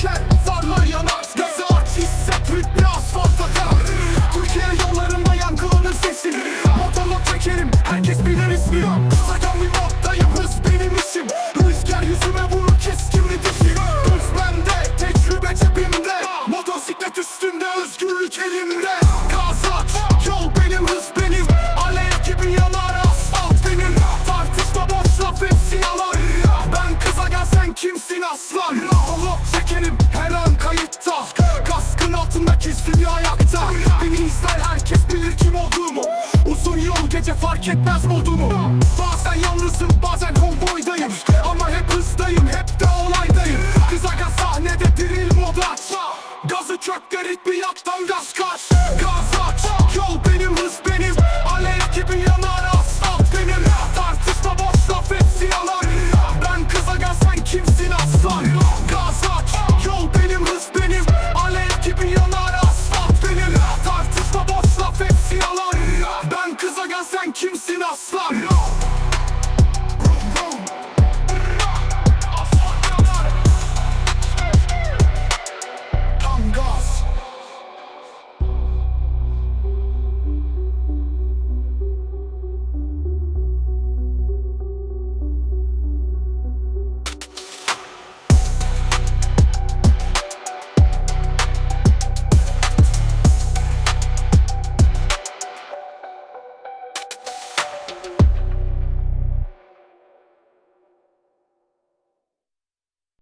bekler Farlar yanar. Gazı aç hisset ritmi asfaltta kar Türkiye yollarında yankılanır sesim Motorla çekerim herkes bilir ismimi Sakan bir moddayım hız benim işim. Rüzgar yüzüme vurur keskin dişim. Hız bende tecrübe cebimde. Motosiklet üstünde özgürlük elimde. Gaz aç yol benim hız benim aslan çekerim her an kayıtta. Kaskın altındaki stüdyo ayakta. Beni izler herkes bilir kim olduğumu. Uzun yol gece fark etmez modumu. Bazen yalnızım bazen konvoydayım. Ama hep hızdayım hep de olaydayım. Kız aga sahnede diril modu aç Gazı garip bir yaktan gaz kaç. Gaz aç Yol fuck?